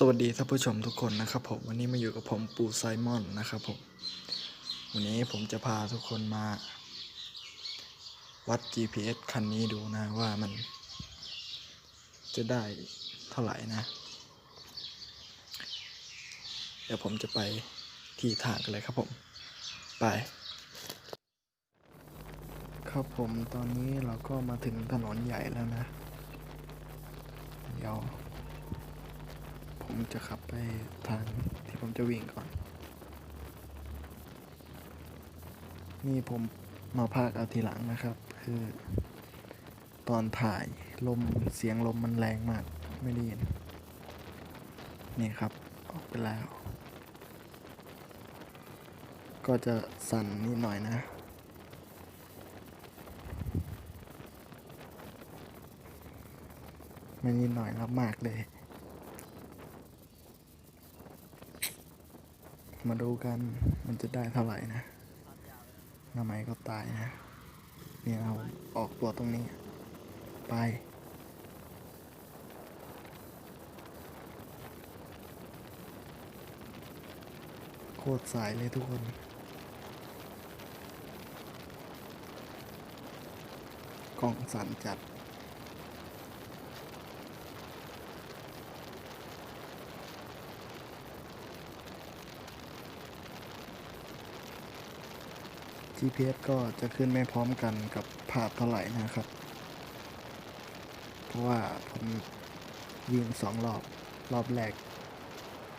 สวัสดีท่านผู้ชมทุกคนนะครับผมวันนี้มาอยู่กับผมปูไซมอนนะครับผมวันนี้ผมจะพาทุกคนมา วัด GPS คันนี้ดูนะว่ามัน จะได้เท่าไหร่นะ เดี๋ยวผมจะไปที่ทางกันเลยครับผม ไป ครับผมตอนนี้เราก็มาถึงถนนใหญ่แล้วนะ เดี๋ยว จะขับไปทางที่ผมจะวิ่งก่อน นี่ผมมาพากเอาทีหลังนะครับ คือตอนถ่ายลมเสียงลมมันแรงมากไม่ได้ยิน นี่ครับออกไปแล้ว ก็จะสั่นนิดหน่อยนะไม่นิดหน่อยแล้วมากเลย มาดูกันมันจะได้เท่าไหร่นะหน้าไม้ก็ตายนะ เนี่ยเราออกตัวตรงนี้ ไป โคตรสายเลยทุกคนกล้องสั่นจัด GPS ก็จะขึ้นไม่พร้อมกันกับภาพเท่าไหร่นะครับ เพราะว่าผมวิ่งสองรอบ รอบแรก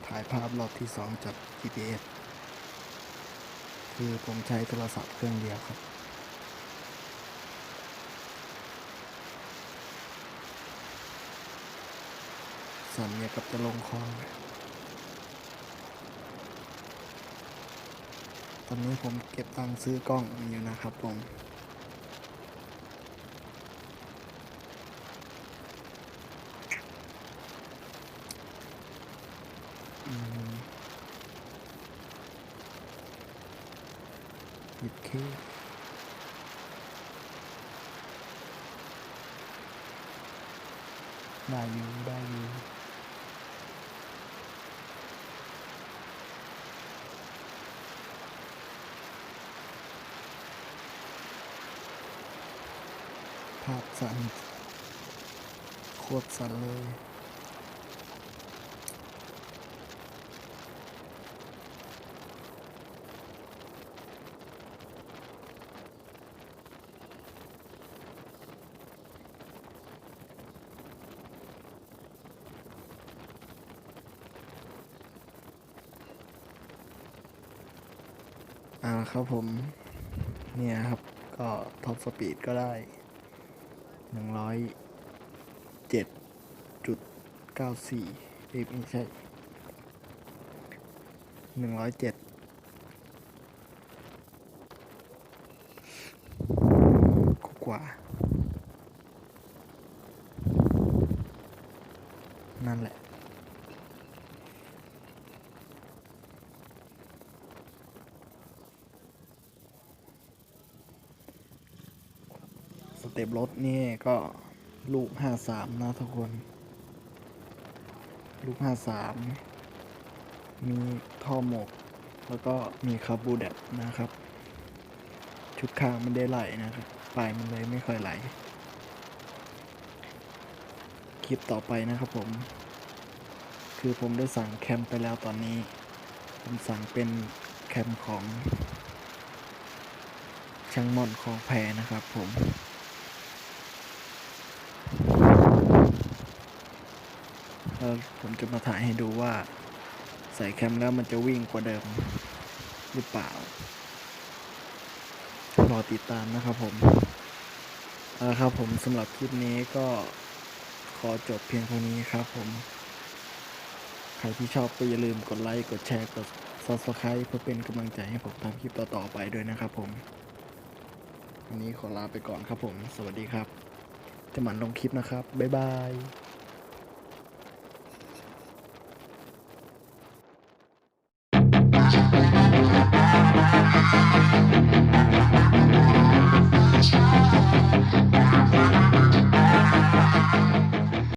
ถ่ายภาพรอบที่สองจาก GPS คือผมใช้โทรศัพท์เครื่องเดียวครับสันเนี่ยกับจะลงคลองเลย ตอนนี้ผมเก็บตังค์ซื้อกล้องอยู่นะครับผมหยิบเคได้อยู่ได้อยู่ ภาพสั่นโคตรสั่นเลย อ่าครับผม เนี่ยครับ ก็ท็อปสปีดก็ได้ หนึ่งร้อยเจ็ดจุดเก้าสี่ไม่ใช่หนึ่งร้อยเจ็ดกว่า นั่นแหละ เต็ปรถนี่ก็ลูกห้าสามนะทุกคน ลูกห้าสามมีท่อหมก แล้วก็มีคาร์บูแดดนะครับ ชุดข้างมันได้ไหลนะครับปลายมันเลยไม่ค่อยไหล คลิปต่อไปนะครับผม คือผมได้สั่งแคมไปแล้วตอนนี้ ผมสั่งเป็นแคมของช่างม่อนของแพรนะครับผม แล้วผมจะมาถ่ายให้ดูว่า ใส่แคมแล้วมันจะวิ่งกว่าเดิมหรือเปล่า รอติดตามนะครับผมเอาละครับผมสำหรับคลิปนี้ก็ขอจบเพียงเท่านี้ครับผม ใครที่ชอบก็อย่าลืมกดไลค์ กดแชร์ กด subscribe เพื่อเป็นกำลังใจให้ผมทำคลิปต่อๆไปด้วยนะครับผม วันนี้ขอลาไปก่อนครับผม สวัสดีครับ จะหมั่นลงคลิปนะครับ บ๊ายบาย